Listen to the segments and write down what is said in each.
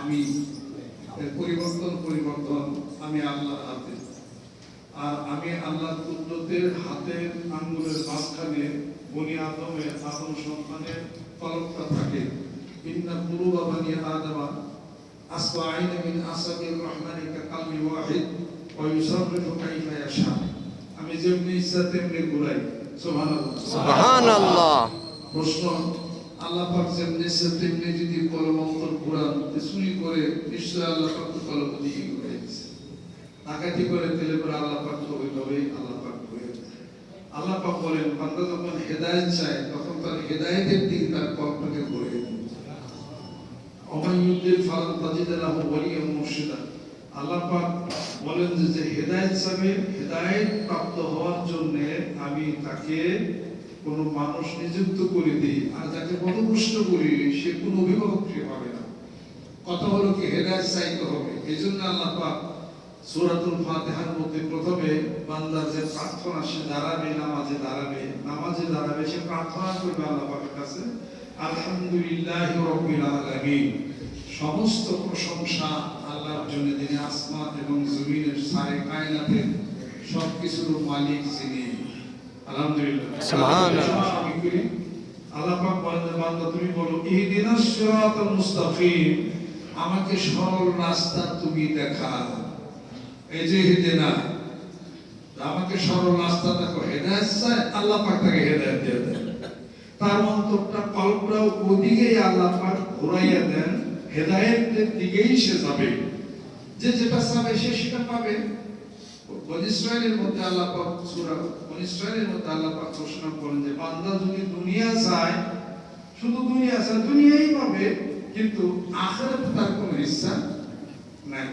আমি পরিবর্তন পরিবর্তন আমি আল্লাহর হাতে। আর আমি আল্লাহ কুদরতের হাতের আঙ্গুলের মাঝখানে বনি আদমের আদম সন্তানের কলকটা থাকে। ইন্না আদমা মিন আসাবির রহমানি ওয়াহিদ ওয়া ইউসাররিফু কাইফা ইয়াশা। আমি যেমনি ইচ্ছা তেমনি ঘুরাই। সুবহানাল্লাহ। সুবহানাল্লাহ। প্রশ্ন আল্লাহ পাক যেমনি ইচ্ছা তেমনি যদি কলম চুরি করে নিশ্চয় আল্লাহ পাক কলম দিয়ে দিচ্ছে ডাকাতি করে, তেলে করে আল্লাহ পাক ওইভাবেই আল্লাহ পাক দেয়। আল্লাহ পাক বলেন, বান্দা যখন হেদায়েত চায়, তখন তার হেদায়েতের দিক তার ঘুরে দেয় অমায়ুদ্দিন ফালান তাজিদ লাহু ওয়ালিয়া মুর্শিদা। আল্লাহ পাক বলেন যে হেদায়েত চাবে, হেদায়েত প্রাপ্ত হওয়ার জন্য আমি তাকে কোনো মানুষ নিযুক্ত করে দিই, আর যাকে পদভ্রষ্ট করি, সে কোনো অভিভাবক পাবে না। কথা হলো কি হেদায়েত চাইতে হবে। এই জন্য আল্লাহ পাক সূরাতুল ফাতিহার মধ্যে প্রথমে বান্দার যে প্রার্থনা সে দাঁড়াবে নামাজে দাঁড়াবে। নামাজে দাঁড়াবে সে প্রার্থনা করবে আল্লাহ পাকের কাছে আলহামদুলিল্লাহি রাব্বিল আলামিন। সমস্ত প্রশংসা আল্লাহর জন্য যিনি আসমান এবং জমিনের সারে কায়নাতের সবকিছুর মালিক যিনি। আলহামদুলিল্লাহ। সুবহানাল্লাহ। আল্লাহ পাক বলেন বান্দা তুমি বলো ইহদিনাস সিরাতাল মুস্তাকিম। আমাকে সরল রাস্তা তুমি দেখা এই যে হিদেনা আমাকে সরল রাস্তা দেখো। হেদায়েত চায় আল্লাহ পাক তাকে হেদায়েত দিয়ে দেন। তার অন্তরটা কল্পনাও ওদিকেই আল্লাহ পাক ঘুরাইয়া দেন। হেদায়েতের দিকেই সে যাবে। যে যেটা চাবে সে সেটা পাবে। ইসরায়েলের মধ্যে আল্লাহ পাক সূরা ইসরায়েলের মধ্যে আল্লাহ পাক ঘোষণা করেন যে বান্দা যদি দুনিয়া চায়, শুধু দুনিয়া চায়, দুনিয়াই পাবে। কিন্তু আখিরাতে তার কোনো ইচ্ছা নাই।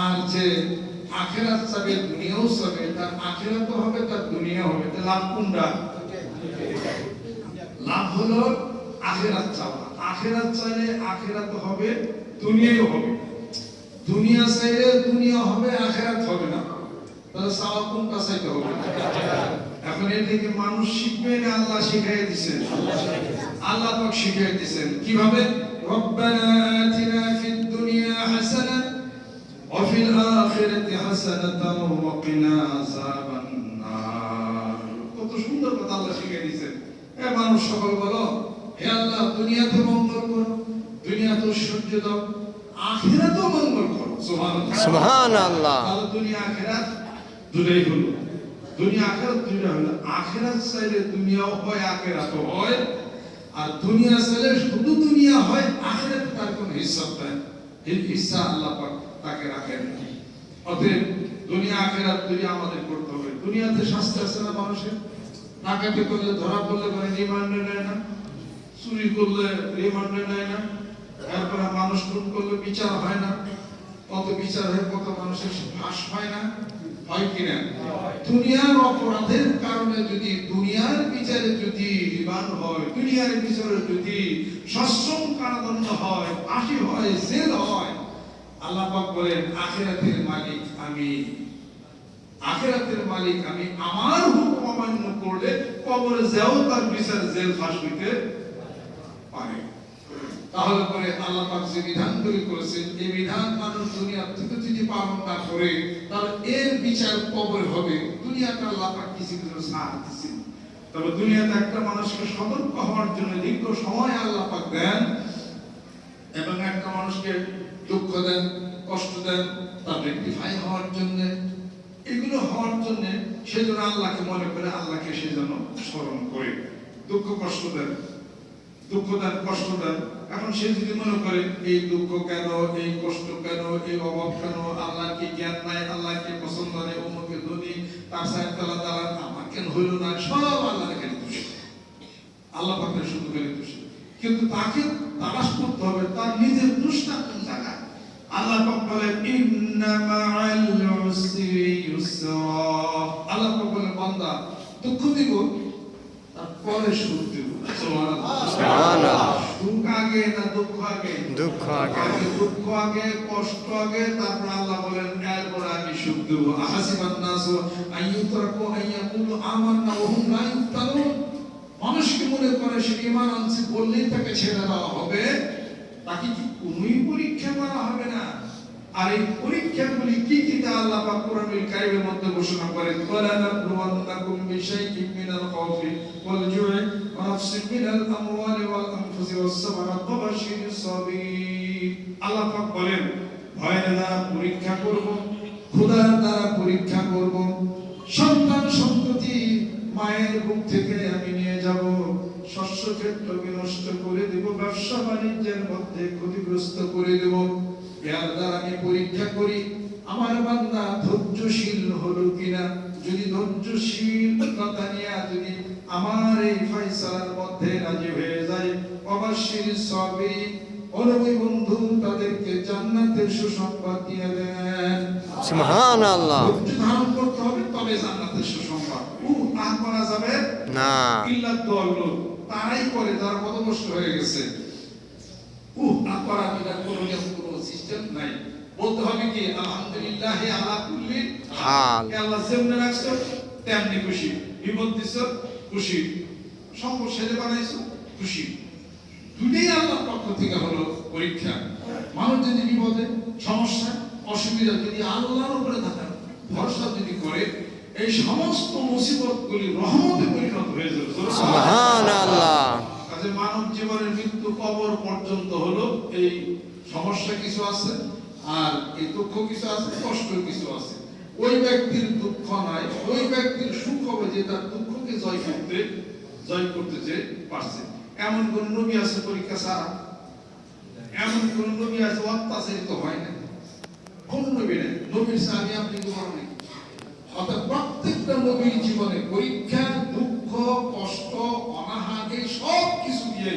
আর যে আখেরাত চাবে, দুনিয়াও চাবে, তার আখেরাতও হবে, তার দুনিয়া হবে। তার লাভ কোনটা? লাভ হলো আখেরাত চাওয়া। আখেরাত চাইলে আখেরাত হবে, দুনিয়াও হবে। দুনিয়া চাইলে দুনিয়া হবে, আখেরাত হবে না। তাহলে চাওয়া কোনটা চাইতে হবে? এখন এর থেকে মানুষ শিখবে না, আল্লাহ শিখাই দিছেন। আল্লাহ পাক শিখাই দিছেন। কীভাবে? রব্বানা আতিনা ফিদ দুনিয়া হাসানাহ وفي الآخرة حسنة وقنا عذاب النار কত সুন্দর কথা আল্লাহ শিখিয়ে দিয়েছেন এ মানুষ সকল বলো হে আল্লাহ দুনিয়াতে মঙ্গল করো দুনিয়াতে ঐশ্বর্য দাও আখিরাতেও মঙ্গল করো সুবহানাল্লাহ সুবহানাল্লাহ তাহলে দুনিয়া আখিরাত দুটাই হলো দুনিয়া আখিরাত দুটা হলো আখিরাত চাইলে দুনিয়াও হয় আখিরাতও হয় আর দুনিয়া চাইলে শুধু দুনিয়া হয়, আখিরাতে তার কোনো হিসাব নাই। এই হিসা আল্লাহ তাকে রাখেন অতএব দুনিয়া, আখিরাত দুনিয়া আমাদের করতে হবে। দুনিয়াতে শাস্তি আছে না মানুষের? ডাকাতি করলে, ধরা পড়লে করে রিমান্ডে নেয় না। চুরি করলে রিমান্ডে নেয় না। তারপরে মানুষ খুন করলে বিচার হয় না। কত বিচার হয়, কত মানুষের ফাঁস হয় না। হয় কিনা? দুনিয়ার অপরাধের কারণে যদি, দুনিয়ার বিচারে যদি রিমান্ড হয়, দুনিয়ার বিচারে যদি সশ্রম কারাদণ্ড হয়, ফাঁসি হয়, জেল হয়, আল্লাহ পাক বলেন, আখিরাতের মালিক আমি, আখিরাতের মালিক আমি, আমার হুকুম অমান্য করলে কবরে যাও, তার বিচার জেল ফাঁস হইতে পারে। তাহলে পরে আল্লাহ পাক যে বিধান তৈরি করেছেন, এই বিধান মানুষ দুনিয়া থেকে যদি পালন না করে, তাহলে এর বিচার কবরে হবে। দুনিয়াতে আল্লাহ পাক কিছু কিছু সাথ দিচ্ছেন তবে দুনিয়াতে একটা মানুষকে সতর্ক হওয়ার জন্য দীর্ঘ সময় আল্লাহ পাক দেন এবং একটা মানুষকে দুঃখ দেন, কষ্ট দেন, তার রেক্টিফাই হওয়ার জন্য। এগুলো হওয়ার জন্য সে যেন আল্লাহকে মনে করে, আল্লাহকে সে যেন স্মরণ করে। দুঃখ কষ্ট দেন, দুঃখ দেন, কষ্ট দেন এখন সে যদি মনে করে, এই দুঃখ কেন, এই কষ্ট কেন, এই অভাব কেন, আল্লাহ কি জ্ঞান নাই, আল্লাহ কি পছন্দ নেই অমুকে ধনী, তার সাহেব তালা দালান আমার কেন হইল না? সব আল্লাহ দোষ আল্লাহ পাকের শুধু খালি দোষ কিন্তু তাকে তালাশ করতে হবে, তার নিজের দোষটা কোন জায়গায়? আল্লাহ পাক বলেন, ইন্না মাআল উসরি ইউসরা। আল্লাহ পাক বলেন, বান্দা, দুঃখ দিব, তারপরে সুখ দিব। সুবহানাল্লাহ। আগে না দুঃখ আগে? দুঃখ আগে। দুঃখ আগে কষ্ট আগে তারপর আল্লাহ বলেন এরপরে আমি সুখ দেব। আহাসিবান নাসু আইয়ুতরাকু আইয়াকুলু আমান্না ওয়া হুম লা মানুষ কি মনে করে সে ঈমান আনছে বললেই তাকে ছেড়ে দেওয়া হবে। তাকে তাকে কি কোনোই পরীক্ষা করা হবে না। আর এই পরীক্ষাগুলি কি কি তা আল্লাহ পাক কোরআনুল কারীমের মধ্যে ঘোষণা করেন? ওয়ালা নাবলুওয়ান্নাকুম বিশাইইন মিনাল খাউফি ওয়াল জু'i ওয়া নাফসিন মিনাল আমওয়ালি ওয়াল আনফুসি ওয়াস সামারাত ওয়া বাশশিরিস সাবির। আল্লাহ পাক বলেন ভয়ের দ্বারা পরীক্ষা করব খোদার দ্বারা পরীক্ষা করব। সন্তান সন্ততি মায়ের বুক থেকে আমি নিয়ে যাব। শস্য ক্ষেত্র বিনষ্ট করে দেব, ব্যবসা বাণিজ্যের মধ্যে ক্ষতিগ্রস্ত করে দেব। এর দ্বারা আমি পরীক্ষা করি আমার বান্দা ধৈর্যশীল হলো কিনা? যদি ধৈর্যশীলতা নিয়ে যদি আমার এই ফয়সালার মধ্যে রাজি হয়ে যায় অবশ্যই সবই বন্ধু তাদেরকে জান্নাতের সুসংবাদ দিয়ে দেন। সুবহান আল্লাহ ধৈর্য ধারণ করতে হবে তবে জান্নাতের সুসংবাদ। উ তা করা যাবে? না। ইল্লা দল্লু তারাই করে যারা পদভ্রষ্ট হয়ে গেছে। উ না করা কোনো কোনো সিস্টেম নাই বলতে হবে কি আলহামদুলিল্লাহ আলা কুল্লি হাল। আল্লাহ যেমনি রাখছো তেমনি খুশি। বিপদ দিছো খুশি। সম্পদ সেজে বানাইছো খুশি। দুটোই আল্লাহর পক্ষ থেকে হলো পরীক্ষা। মানুষ যদি বিপদে সমস্যা অসুবিধা যদি আল্লাহর উপরে থাকে ভরসা যদি করে এই সমস্ত মুসিবতগুলি রহমতে পরিণত হয়ে যাবে। কাজে মানব জীবনের মৃত্যু কবর পর্যন্ত হলো এই সমস্যা কিছু আছে, আর এই দুঃখ কিছু আছে কষ্ট কিছু আছে। ওই ব্যক্তির দুঃখ নয় ওই ব্যক্তির সুখ হবে যে তার দুঃখকে জয় করতে জয় করতে যে পারছে। এমন কোন নবী আছে পরীক্ষা ছাড়া? এমন কোন নবী আছে অত্যাচারিত হয় না কোন নবী নেই? নবীর সাথে আপনি কি বলেন অর্থাৎ প্রত্যেকটা নবীর জীবনে পরীক্ষা, দুঃখ, কষ্ট, অনাহারে সব কিছু দিয়ে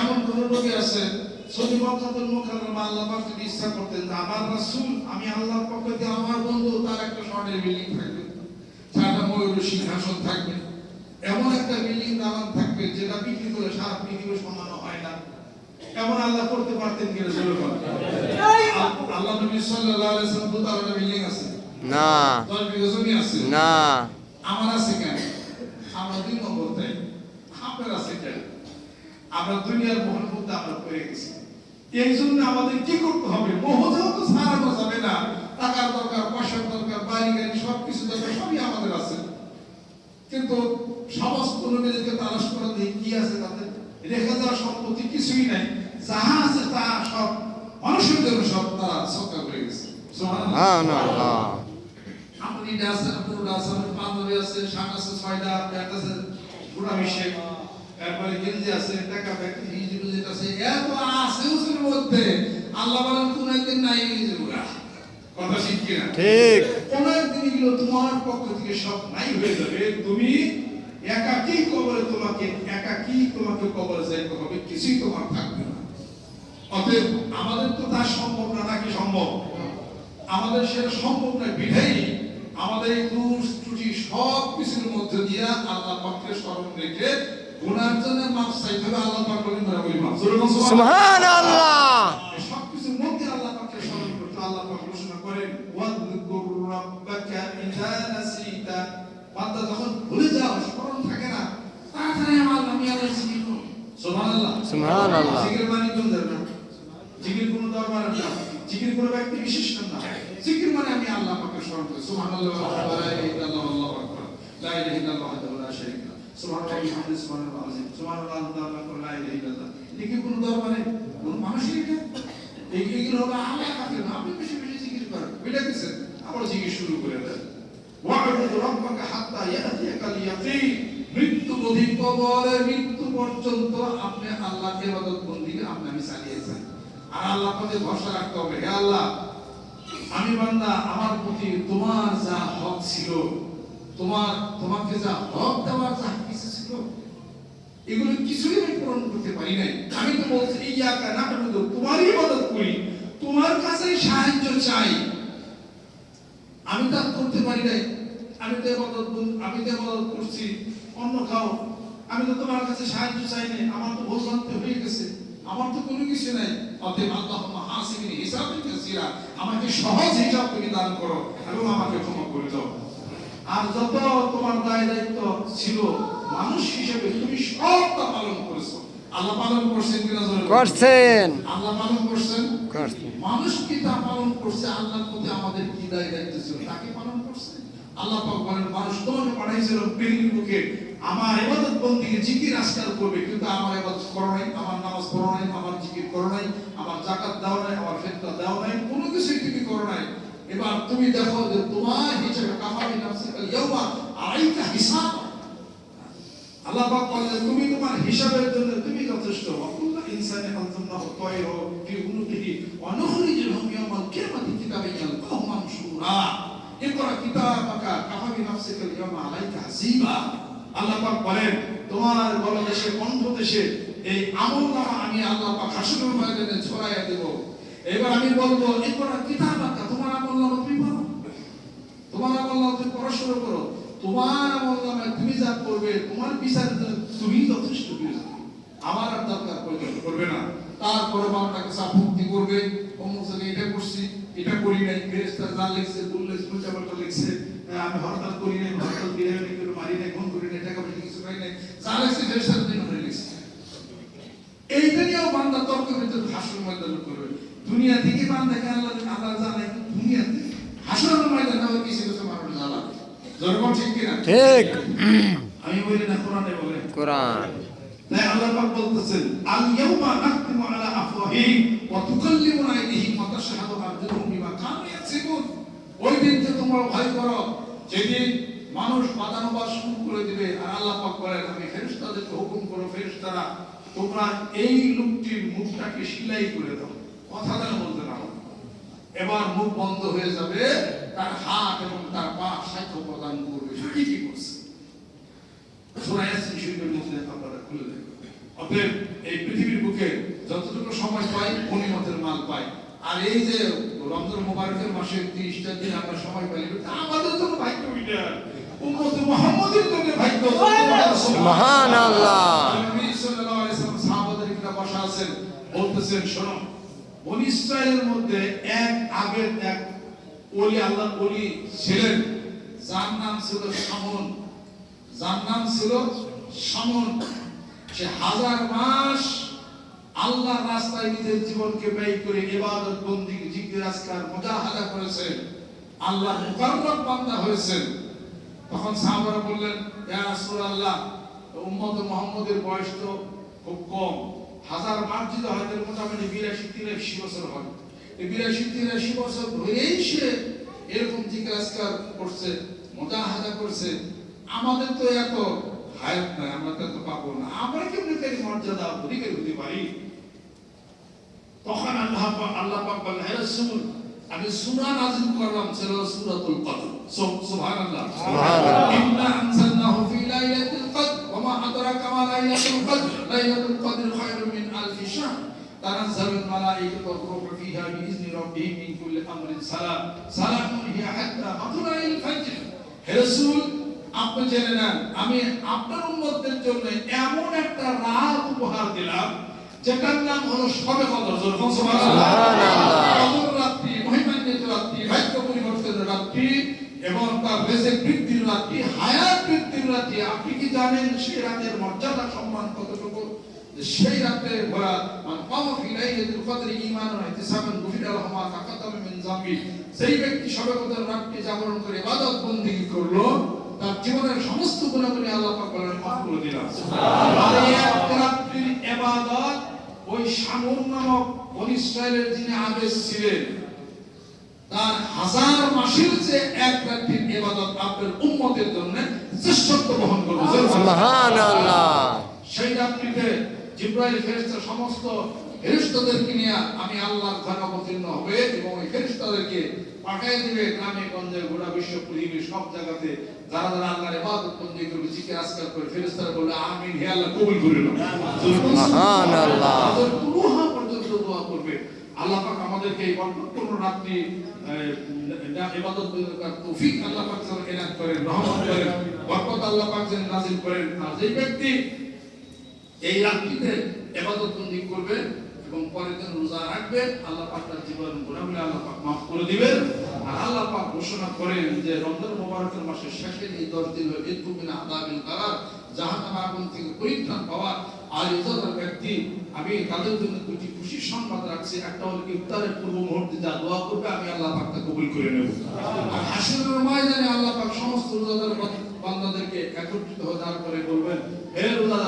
এমন কোন নবী আছে সৌদি মক্কাতুল মুকাররমা আল্লাহ পাক যদি ইচ্ছা করতেন যে আমার রাসূল আমি আল্লাহর পক্ষ থেকে আমার বন্ধু তার একটা স্বর্ণের বিল্ডিং থাকবে। চারটা ময়ূর সিংহাসন থাকবে। এমন একটা বিল্ডিং দালান থাকবে যেটা বিক্রি করে সারা পৃথিবী সমান হয় না। এমন আল্লাহ করতে পারতেন কিনা জোরে বলেন। আল্লাহ নবী সাল্লাল্লাহু আলাইহি ওয়াসাল্লাম দোতলা বিল্ডিং আছে। না। দশ বিঘা জমি আছে। না। আমার আছে কেন? আমরা দুই নম্বর তাই। আপনার আছে কেন? আমরা দুনিয়ার মোহন মধ্যে আমরা পড়ে গেছি। এই জন্য আমাদের কি করতে হবে? মোহতেও তো ছাড়ানো যাবে না। টাকার দরকার পয়সার দরকার বাড়ি গাড়ি সব কিছু দরকার সবই আমাদের আছে। কিন্তু সমস্ত নবীদেরকে তালাশ করে দিয়ে কি আছে তাদের রেখে দেওয়া সম্পত্তি কিছুই নাই। যাহা আছে তা সব মানুষের জন্য সব তারা সৎকার করে গেছে। আপনি আছে আপনার আছে বান্ধবী আছে শাক আছে ছয়টা প্যান্ট আছে পুরা মিশে তারপরে গেঞ্জি আছে টাকা ব্যাগ হিজি বুঝিত আছে এত আছে ওর মধ্যে। আল্লাহ বলেন কোন একদিন নাই গেছে কথা ঠিক কিনা? ঠিক। কোন একদিন এগুলো তোমার পক্ষ থেকে সব নাই হয়ে যাবে। তুমি একাকী কবরে তোমাকে একাকী তোমাকে কবরে যাইতে হবে কিছুই তোমার থাকবে না। অতএব আমাদের তো তা সম্ভব না নাকি সম্ভব? আমাদের সেটা সম্ভব নয় বিধাই আমাদের এই দোষ ত্রুটি সব কিছুর মধ্যে দিয়ে আল্লাহ পক্ষে স্মরণ রেখে গুনার জন্য মাফ চাইতে হবে আল্লাহ পাক বলেন আমরা বলি মাফ সুবহানাল্লাহ। সুবহান আল্লাহ মধ্যে পাককে স্মরণ করতে আল্লাহ পাক ঘোষণা করেন ওয়াযকুর রাব্বাকা ইযা নাসিতা। বান্দা যখন ভুলে যাও স্মরণ থাকে না তাড়াতাড়ি আমার নামে আল্লাহ জিকির করো সুবহানাল্লাহ। সুবহানাল্লাহ। জিকির মানে কোন না জিকির কোনো দরবার না। জিকির কোনো ব্যক্তি বিশেষ না। জিকির মানে আমি আল্লাহ পাকে স্মরণ করি। সুবহানাল্লাহ ওয়া লা ইলাহা ইল্লাল্লাহ আল্লাহু আকবার লা ইলাহা ইল্লাল্লাহ ওয়াহদাহু লা শারীকা লাহু সুবহানাল্লাহি বিহামদিহি সুবহানাল্লাহ সুবহানাল্লাহ, আল্লাহু লা ইলাহা ইল্লাল্লাহ। জিকির কোনো দরবারে কোন মানুষের এটা এই এগুলো হলো আল্লাহ না আপনি বেশি বেশি জিকির করেন। বুঝলে গেছে আবার জিকির শুরু করে দেন। ওয়া'বুদ রাব্বাকা হাত্তা ইয়াতিয়াকাল ইয়াকিন মৃত্যু অধিক কবরে মৃত্যু পর্যন্ত আপনি আল্লাহকে ইবাদত বন্দি আপনি আমি চালিয়েছেন আর আল্লাহ পথে ভরসা রাখতে হবে। হে আল্লাহ, আমি বান্দা, আমার প্রতি তোমার যা হক ছিল তোমার, তোমাকে যা হক দেওয়ার যা কিছু ছিল, এগুলো কিছুই আমি পূরণ করতে পারি নাই। আমি তো বলছি, ইয়াকা নাহমুদু তোমারই ইবাদত করি, তোমার কাছেই সাহায্য চাই। আমি তা করতে পারি নাই। আমি তো ইবাদত আমি তো ইবাদত করছি অন্য খাও। আমি তো তোমার কাছে সাহায্য চাই নাই, আমার তো ভুল ভ্রান্তি হয়ে গেছে। আমার তো কোনো কিছু নাই। অতএব আল্লাহুম্মা হাসিবিনি কাসীরা, আমাকে সহজ হিসাব তুমি দান করো এবং আমাকে ক্ষমা করে দাও। আর যত তোমার দায় দায়িত্ব ছিল মানুষ হিসেবে তুমি সবটা পালন করেছ। আল্লাহ পালন করছেন কিনা করছেন। আল্লাহ পালন করছেন। মানুষ কি তা পালন করছে? আল্লাহর প্রতি আমাদের কি দায় দায়িত্ব ছিল? তাকে পালন করছে। আল্লাহ পাক বলেন মানুষ তোমাকে পাঠাইছিল পৃথিবীর বুকে। আমার ইবাদত বন্দিকে জিকির আজকাল করবে কিন্তু আমার ইবাদত করো নাই আমার নামাজ পড়ো নাই আমার জিকির করো নাই আমার জাকাত দাও নাই আমার ফেতরা দাও নাই কোনো কিছুই তুমি করো নাই। এবার তুমি দেখো যে তোমার হিসেবে কামাবি নাফসিকাল ইয়াউমা আলাইকা হিসাব। আল্লাহ পাক বলেন তুমি তোমার হিসাবের জন্য তুমি যথেষ্ট অকুল্লা ইনসানে আলজামনাহু তায়রা ফি উনুকিহি ওয়া নুখরিজুহুম ইয়াওমাল কিয়ামাতি কিতাবান ইয়ালকাহু মানশুরা। ইকরা কিতাবাকা কাফা বিনাফসিকা ইয়াওমা আলাইকা হাসিবা। আল্লাহ পাক বলেন, তোমার গলদেশে, কণ্ঠদেশে এই আমলনামা আমি আল্লাহ পাক হাসরের ময়দানে ছড়াইয়া দেব। এবার আমি বলব ইকরা কিতাবাকা তোমার আমল নামা তুমি না এটা করি লিখছে উল্টা পাল্টা লিখছে আমি করবে। দুনিয়া থেকে বান্দাকে আল্লাহ আল্লাহ জানে দুনিয়াতে হাসুর ময়দানে আবার কিছু কিছু মানুষ জ্বালা জরগণ ঠিক আমি বলি না কোরআনে বলে কোরআন। তাই আল্লাহ পাক বলতেছেন আল ইয়াউমা নাখতিমু আলা আফওয়াহিহিম ওয়া তুকাল্লিমুনা আইদিহিম ওয়া তাশহাদু আরজুলুহুম বিমা কানু ইয়াকসিবুন। ওই দিনকে তোমরা ভয় করো যেদিন মানুষ বাদানুবাদ শুরু করে দিবে। আর আল্লাহ পাক বলেন আমি ফেরেশতাদেরকে হুকুম করো ফেরেশতারা তোমরা এই লোকটির মুখটাকে সিলাই করে দাও। কথা যেন বলতে না এবার মুখ বন্ধ হয়ে যাবে। তার হাত এবং তার পা সাক্ষ্য প্রদান করবে সে কি কি করছে। সূরা ইয়াসিন শরীফের মধ্যে আপনারা খুলে দেখবেন অতএব এই পৃথিবীর বুকে যতটুকু সময় পাই মাল পাই আর এই যে রমজান মুবারকের মাসে 30টা দিন আমরা সময় পাই আমাদের জন্য ভাগ্য এটা। উম্মত মুহাম্মদের জন্য ভাগ্য। মহান আল্লাহ। নবী সাল্লাল্লাহু আলাইহি সাল্লাম সাহাবাদের কিনা বসা আছেন বলতেছেন শোনো বনি ইসরায়েলের মধ্যে এক আগের এক ওলি আল্লাহ ওলি ছিলেন। যার নাম ছিল শামুন যার নাম ছিল শামুন সে হাজার মাস আল্লাহ রাস্তায় নিজের জীবনকে ব্যয় করে ইবাদত, বন্দি, জিকির, আজকার, মুজাহাদা করেছেন আল্লাহ মুকাররম বান্দা হয়েছেন তখন সাহাবারা বললেন, ইয়া রাসূলুল্লাহ, উম্মত মুহাম্মদের বয়স তো খুব কম। হাজার মাস যদি হয় তাহলে মোটামুটি বিরাশি, তিরাশি বছর হয়। বিরাশি তিরাশি বছর ধরেই সে এরকম আজকার করছে মুজাহাদা করছে আমাদের তো এত হায়াত নাই আমরা তো পাবো না আমরা কেমনি তাই মর্যাদা অধিকার হতে পারি? তখন আল্লাহ আল্লাহ পাক বললেন হে রাসূল আমি সূরা নাযিল করলাম ছিল সূরাতুল কদর। সুব- সুবহানাল্লাহ। সুবহানাল্লাহ। ইন্না আনজালনাহু ফি লাইলাতিল কদর ওয়া মা আদরাকা মা লাইলাতুল কদর। লাইলাতুল কদর খায়রুম মিন আলফি শাহর। তানাজ্জালুল সালাম সালামুন হিয়া হাত্তা মাতলাইল ফজর হে রাসূল আপনি জেনে নেন আমি আপনার উম্মতদের জন্য এমন একটা রাত উপহার দিলাম যেটার নাম হলো সবে কদর রাত্রি মহিমান্বিত রাত্রি ভাগ্য পরিবর্তনের রাত্রি এবং তার রেজেক বৃদ্ধির রাত্রি হায়াত বৃদ্ধির রাত্রি। আপনি কি জানেন সেই রাতের মর্যাদা সম্মান কতটুকু? সেই রাত্রে ওরা মান কামা ফি লাইলাতুল কদরি ঈমানান ওয়া ইহতিসাবান গুফির লাহু মা তাকাদ্দামা সেই ব্যক্তি সবে কদর জাগরণ করে ইবাদত বন্দেগী করল তার জীবনের সমস্ত গুনাহগুলি আল্লাহ পাক মাফ করে দিলাম। রাত্রির ইবাদত ওই শামুর নামক ইসরায়েলের যিনি আদেশ ছিলেন তার হাজার মাসের যে এক রাত্রির ইবাদত আপনার উম্মতের জন্য শ্রেষ্ঠত্ব বহন করবে। সেই রাত্রিতে জিব্রাইল ফেরেশতা সমস্ত ফেরেশতাদেরকে নিয়ে আমি আল্লাহর ঘরে অবতীর্ণ হবে এবং ওই ফেরেশতাদেরকে পাঠিয়ে দিবে গ্রামে গঞ্জে গোটা বিশ্ব পৃথিবীর সব জায়গাতে। যারা যারা আল্লাহর ইবাদত বন্দী করবে জিকির আজকার করে ফেরেশতারা বলবে আমিন হে আল্লাহ কবুল করে নাও। তাদের তুলুহা পর্যন্ত দোয়া করবে। আল্লাহ পাক আমাদেরকে এই বরকতপূর্ণ রাত্রি ইবাদত করার তৌফিক আল্লাহ পাক যেন এনায়েত করেন রহমত করেন বরকত আল্লাহ পাক যেন নাজিল করেন। আর যেই ব্যক্তি এই রাত্রিতে এবাদত বন্দি করবে এবং পরের দিন রোজা রাখবে, আল্লাহ পাক তার জীবন গুণাগুলি আল্লাহ পাক মাফ করে দিবেন। আর আল্লাহ পাক ঘোষণা করেন যে রমজান মুবারকের মাসের শেষে এই দশ দিন হলো ঈদ কুমিনা আদাবিল কারার আগুন থেকে পরিত্রাণ পাওয়া আর ইজ্জতের ব্যক্তি। আমি তাদের জন্য দুটি খুশির সংবাদ রাখছি। একটা হলো ইফতারের পূর্ব মুহূর্তে যা দোয়া করবে, আমি আল্লাহ পাক তা কবুল করে নেব। আর হাসরের ময়দানে আল্লাহ পাক সমস্ত রোজাদার বান্দাদেরকে একত্রিত হয়ে দাঁড় করে বলবেন, হে রোজাদাররা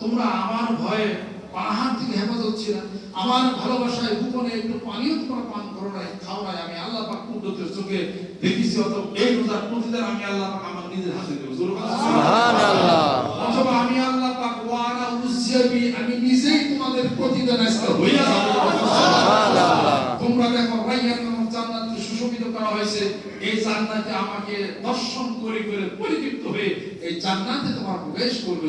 তোমরা আমার ভয়ে পাহাড় থেকে হেফাজত ছিল। আমার ভালোবাসায় গোপনে একটু পানিও তোমরা পান করো নাই খাও নাই আমি আল্লাহ পাক কুদরতের চোখে দেখেছি অত এই রোজার প্রতিদান আমি আল্লাহ পাক আমার নিজের হাতে দেব। সুবহানাল্লাহ। অথবা আমি আল্লাহ পাক ওয়ানা উজ্জাবি আমি নিজেই তোমাদের প্রতিদান আজকে হইয়া যাব সুবহানাল্লাহ। তোমরা দেখো রাইয়ান নামক জান্নাতকে সুশোভিত করা হয়েছে এই জান্নাতে আমাকে দর্শন করে করে পরিতৃপ্ত হয়ে এই জান্নাতে তোমার প্রবেশ করবে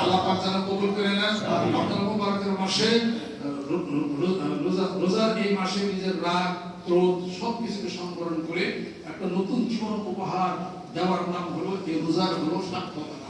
আল্লাহ পাক যেন কবুল করে আপনার মুবারকের মাসে রোজার এই মাসে নিজের রাগ ক্রোধ সব কিছুকে সংবরণ করে একটা নতুন জীবন উপহার দেওয়ার নাম হলো এই রোজার হলো সার্থকতা